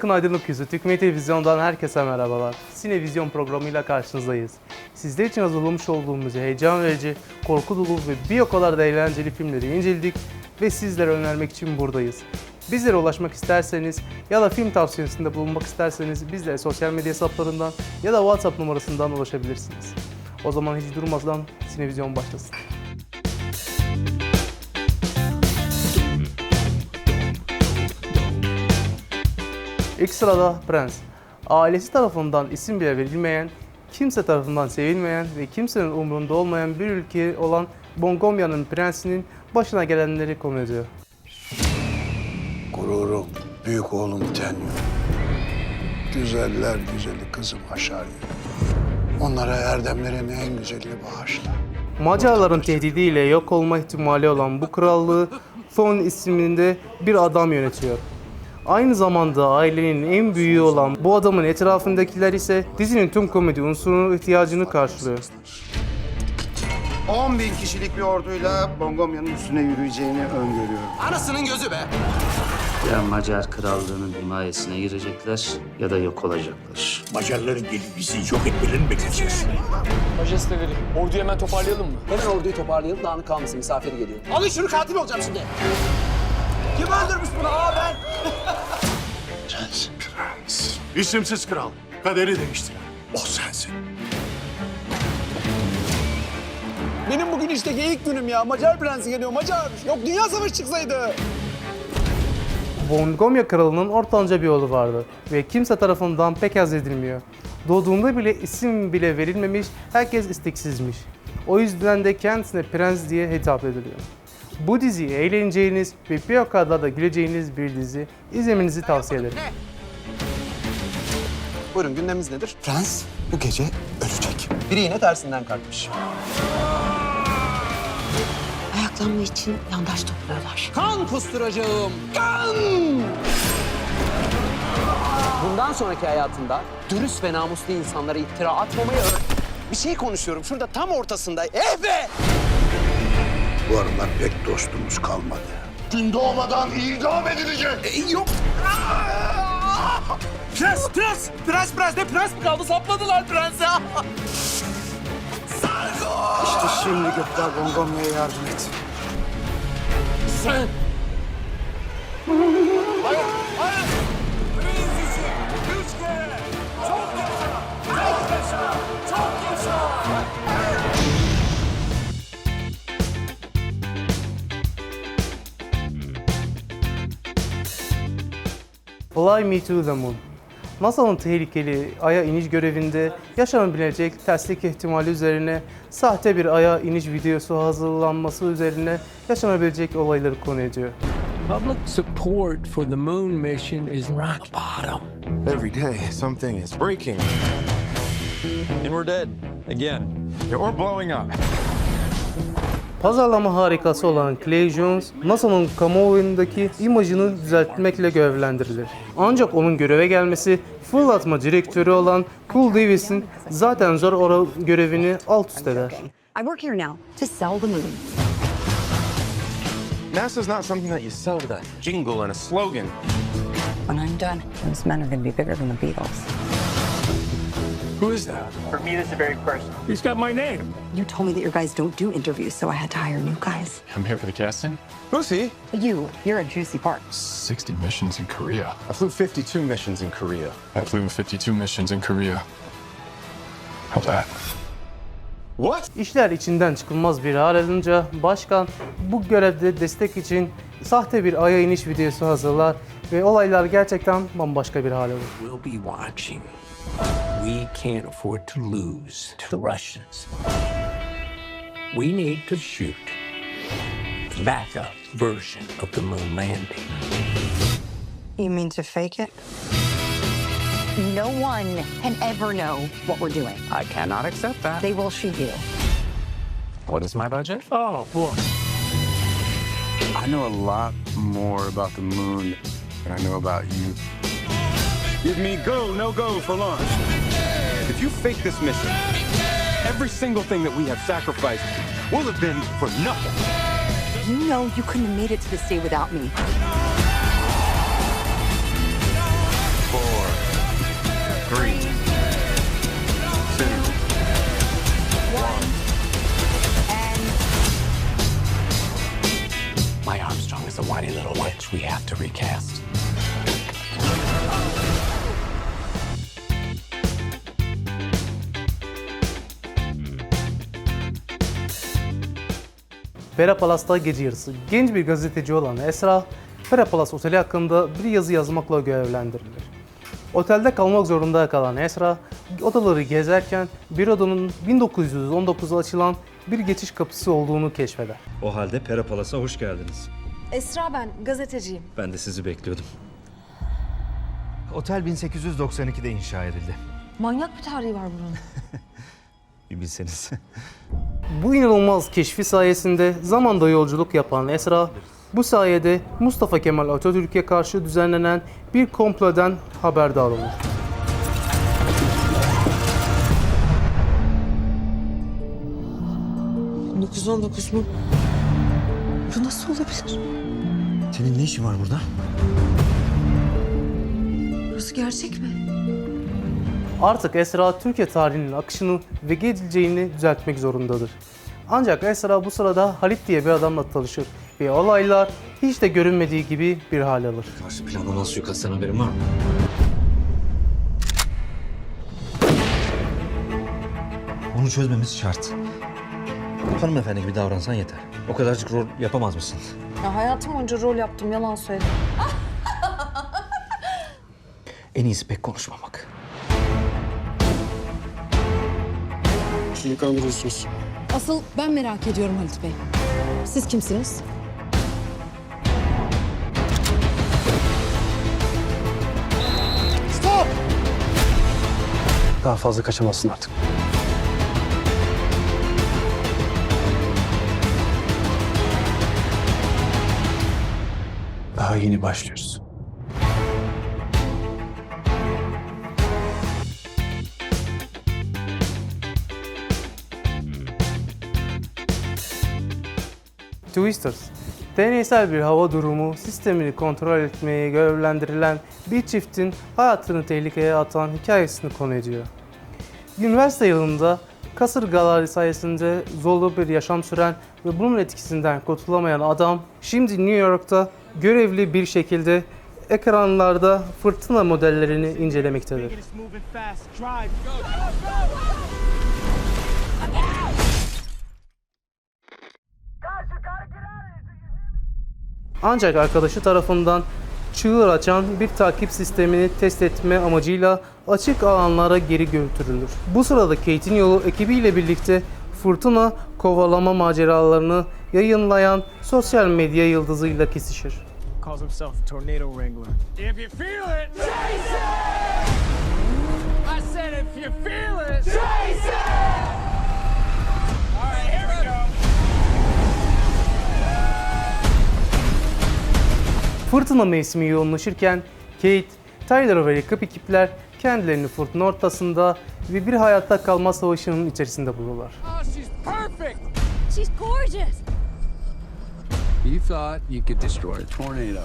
Akın Aydınlık Yüzü Türkmen Televizyon'dan herkese merhabalar. Sinevizyon programıyla karşınızdayız. Sizler için hazırlamış olduğumuz heyecan verici, korku dolu ve bir o kadar da eğlenceli filmleri inceledik ve sizlere önermek için buradayız. Bizlere ulaşmak isterseniz ya da film tavsiyesinde bulunmak isterseniz bizlere sosyal medya hesaplarından ya da WhatsApp numarasından ulaşabilirsiniz. O zaman hiç durmadan Sinevizyon başlasın. İlk sırada Prens. Ailesi tarafından isim bile verilmeyen, kimse tarafından sevilmeyen ve kimsenin umurunda olmayan bir ülke olan Bongomya'nın prensinin başına gelenleri konu ediyor. Gururum, büyük oğlum Tenyo. Güzeller güzeli kızım Haşarya. Onlara erdemlerin en güzelini bağışla. Macarların tehdidiyle yok olma ihtimali olan bu krallığı Thon isminde bir adam yönetiyor. Aynı zamanda ailenin en büyüğü olan bu adamın etrafındakiler ise dizinin tüm komedi unsurunun ihtiyacını karşılıyor. 10 bin kişilik bir orduyla Bongomya'nın üstüne yürüyeceğini öngörüyorum. Anasının gözü be. Ya Macar krallığının himayesine girecekler ya da yok olacaklar. Macarların gelip bizi yok etmelerini bekleyeceğiz. Majesteleri, orduyu hemen toparlayalım mı? Hemen orduyu toparlayalım dağınık kalmasın misafiri geliyor. Alın şunu katil olacağım şimdi. Kim öldürmüş bunu aa ben? Sensin prens. İsimsiz kral. Kaderi değiştiren. O sensin. Benim bugün işteki ilk günüm ya. Macar prensi geliyor, Macar. Yok dünya savaşı çıksaydı. Bongomya kralının ortanca bir oğlu vardı ve kimse tarafından pek haz edilmiyor. Doğduğunda bile isim bile verilmemiş, herkes isteksizmiş. O yüzden de kendisine prens diye hitap ediliyor. Bu diziyi eğleneceğiniz ve bir o kadar da güleceğiniz bir dizi. İzlemenizi tavsiye ederim. Buyurun gündemimiz nedir? Prens bu gece ölecek. Biri yine tersinden kalkmış. Ayaklanma için yandaş topluyorlar. Kan kusturacağım. Kan! Bundan sonraki hayatında dürüst ve namuslu insanlara iftira atmamayı öğren. Bir şey konuşuyorum şurada tam ortasında. Eh be! Bu aralar pek dostumuz kalmadı. Gün doğmadan idam edilecek. yok. Prens, prens. Prens, prens. Ne prens mi kaldı? Sapladılar prensi. İşte şimdi gökler Bongomya'ya yardım et. Sen. Fly Me to the Moon. NASA'nın tehlikeli Ay'a iniş görevinde yaşanabilecek terslik ihtimali üzerine sahte bir Ay'a iniş videosu hazırlanması üzerine yaşanabilecek olayları konu ediyor. Public support for the moon mission is rock bottom. Every day something is breaking. And we're dead again. Or blowing up. Pazarlama harikası olan Clay Jones, NASA'nın kamuoyundaki imajını düzeltmekle görevlendirilir. Ancak onun göreve gelmesi fırlatma direktörü olan Cool Davis'in zaten zor oral görevini alt üst eder. I work here now to sell the moon. NASA's not something that you sell with a jingle and a slogan. When I'm done, those men are going to be bigger than the Beatles. Who is that? For me, this is very personal. He's got my name. You told me that your guys don't do interviews, so I had to hire new guys. I'm here for the casting. Who's he? You, you're a juicy part. 60 missions in Korea. I flew 52 missions in Korea. I flew 52 missions in Korea. How's that? What? İşler içinden çıkılmaz bir hal alınca başkan bu görevde destek için sahte bir aya iniş videosu hazırlar ve olaylar gerçekten bambaşka bir hal alır. We'll be watching. We can't afford to lose to the Russians. We need to shoot the backup version of the moon landing. You mean to fake it? No one can ever know what we're doing. I cannot accept that. They will shoot you. What is my budget? Oh, boy. I know a lot more about the moon than I know about you. Give me go, no go for launch. If you fake this mission, every single thing that we have sacrificed will have been for nothing. You know you couldn't have made it to this day without me. For Three. My Armstrong is a whiny little witch we have to recast. Pera Palas'ta gece yarısı genç bir gazeteci olan Esra, Pera Palas Oteli hakkında bir yazı yazmakla görevlendirilir. Otelde kalmak zorunda kalan Esra, odaları gezerken bir odanın 1919'da açılan bir geçiş kapısı olduğunu keşfeder. O halde Pera Palas'a hoş geldiniz. Esra ben, gazeteciyim. Ben de sizi bekliyordum. Otel 1892'de inşa edildi. Manyak bir tarihi var buranın. Bir bilseniz. Bu inanılmaz keşfi sayesinde zamanda yolculuk yapan Esra, bu sayede Mustafa Kemal Atatürk'e karşı düzenlenen bir komplodan haberdar olur. mu? Bu nasıl olabilir? Senin ne işin var burada? Burası gerçek mi? Artık Esra Türkiye tarihinin akışını ve geleceğini düzeltmek zorundadır. Ancak Esra bu sırada Halit diye bir adamla tanışır ve olaylar hiç de görünmediği gibi bir hal alır. Karşı planda nasıl suikastten haberin var mı? Bunu çözmemiz şart. Hanımefendi gibi davransan yeter. O kadarcık rol yapamaz mısın? Ya hayatım boyunca rol yaptım, yalan söyledim. En iyisi pek konuşmamak. Kandırıyorsunuz? Asıl ben merak ediyorum Halit Bey. Siz kimsiniz? Daha fazla kaçamazsın artık. Daha yeni başlıyoruz. Twisters, deneysel bir hava durumu sistemini kontrol etmeye görevlendirilen bir çiftin hayatını tehlikeye atan hikayesini konu ediyor. Üniversite yılında kasırgalar sayesinde zorlu bir yaşam süren ve bunun etkisinden kurtulamayan adam şimdi New York'ta görevli bir şekilde ekranlarda fırtına modellerini incelemektedir. Ancak arkadaşı tarafından çığır açan bir takip sistemini test etme amacıyla açık alanlara geri götürülür. Bu sırada Kate'in yolu ekibiyle birlikte fırtına kovalama maceralarını yayınlayan sosyal medya yıldızıyla kesişir. Calls himself tornado wrangler. If you feel it, chase it! I said if you feel it, chase it! Fırtına mevsimi yoğunlaşırken Kate, Tyler ve yakıp ekipler kendilerini fırtına ortasında ve bir hayatta kalma savaşının içerisinde bulurlar. Oh, she's perfect! She's gorgeous. You thought you could destroy a tornado.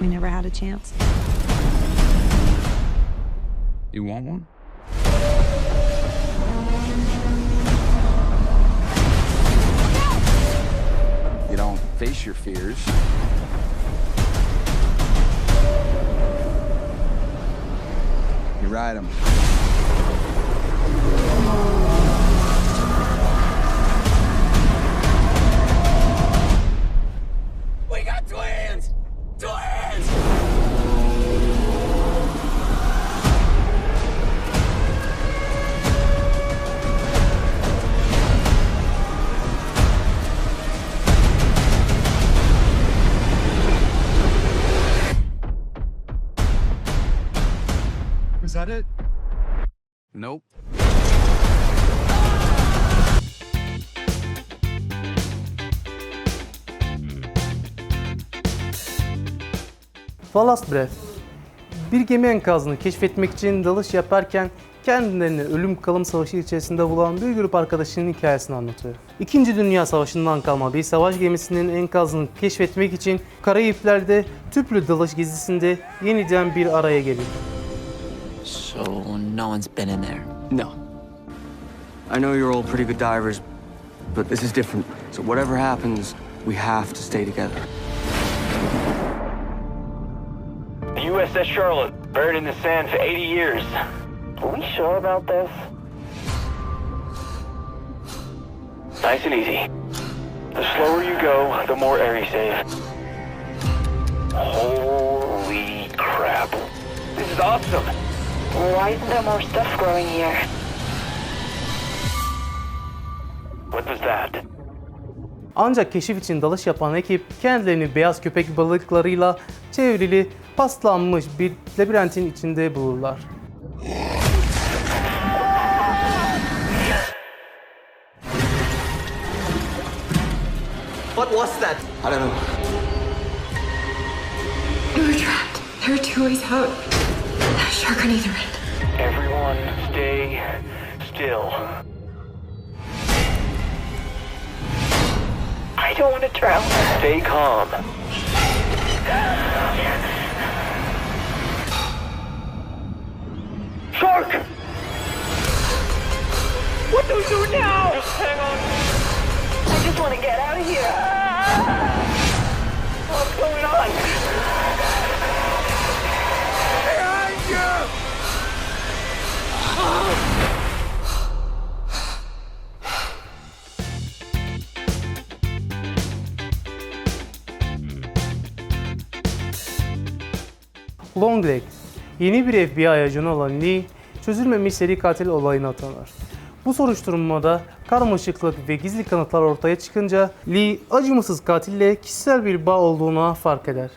We never had a chance. You want one? You don't face your fears. You ride them. Ballast Breath bir gemi enkazını keşfetmek için dalış yaparken kendilerini ölüm kalım savaşı içerisinde bulan bir grup arkadaşının hikayesini anlatıyor. İkinci Dünya Savaşı'ndan kalma bir savaş gemisinin enkazını keşfetmek için Karayipler'de tüplü dalış gezisinde yeniden bir araya gelir. So no one's been in there? No. I know you're all pretty good divers, but this is different. So whatever happens, we have to stay together. USS Charlotte, buried in the sand for 80 years. Are we sure about this? Nice and easy. The slower you go, the more air you save. Holy crap. This is awesome. Why isn't there more stuff growing here? What was that? Ancak keşif için dalış yapan ekip kendilerini beyaz köpek balıklarıyla çevrili paslanmış bir labirentin içinde bulurlar. What was that? I don't know. We're trapped. There are two ways out. That shark on either end. Everyone stay still. I don't want to drown. Stay calm. Shark! What do we do now? Just hang on. I just want to get out of here. Ah! What's going on? Longleg, yeni bir FBI ajanı olan Lee, çözülmemiş seri katil olayına tanır. Bu soruşturmada karmaşıklık ve gizli kanıtlar ortaya çıkınca Lee acımasız katille kişisel bir bağ olduğuna fark eder.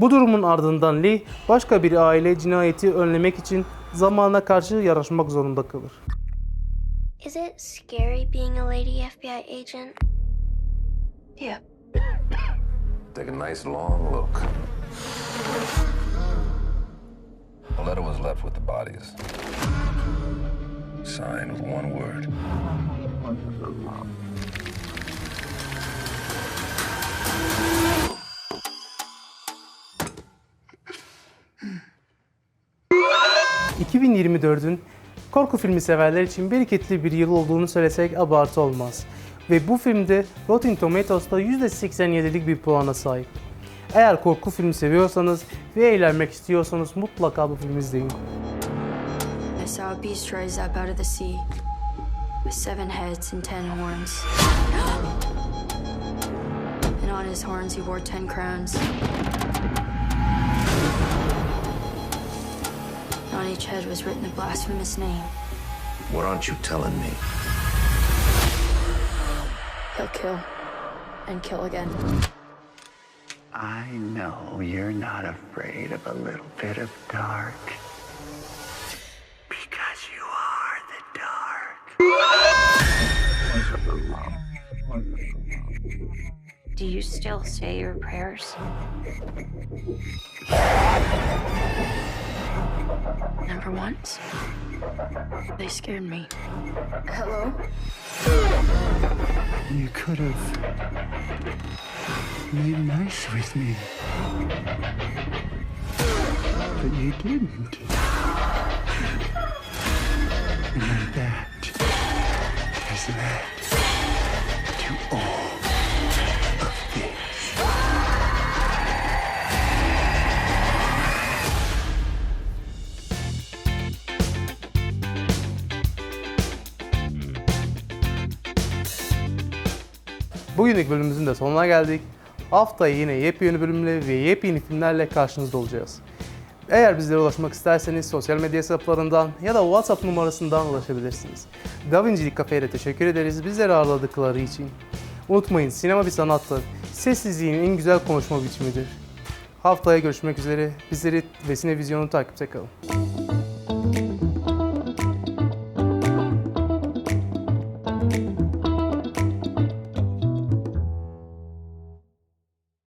Bu durumun ardından Lee başka bir aile cinayeti önlemek için zamana karşı yarışmak zorunda kalır. Is it scary being a lady FBI agent? Yeah. Take a nice long look. A letter was left with the bodies. Signed with one word. 2024'ün korku filmi severler için bereketli bir yıl olduğunu söylesek abartı olmaz. Ve bu filmde Rotten Tomatoes'ta %87'lik bir puana sahip. Eğer korku filmi seviyorsanız ve eğlenmek istiyorsanız mutlaka bu filmi izleyin. I saw a beast rise up out of the sea with seven heads and ten horns. and on his horns, he wore ten crowns. On each head was written a blasphemous name. What aren't you telling me? He'll kill and kill again. I know you're not afraid of a little bit of dark. Because you are the dark. Do you still say your prayers? Number once. They scared me. Hello? You could have made nice with me. But you didn't. And that is that to all Bugünlük bölümümüzün de sonuna geldik. Haftaya yine yepyeni bölümle ve yepyeni filmlerle karşınızda olacağız. Eğer bizlere ulaşmak isterseniz sosyal medya hesaplarından ya da WhatsApp numarasından ulaşabilirsiniz. Davincilik Cafe'ye de teşekkür ederiz bizleri ağırladıkları için. Unutmayın sinema bir sanattır. Sessizliğin en güzel konuşma biçimidir. Haftaya görüşmek üzere. Bizleri ve Sinevizyon'u takipte kalın.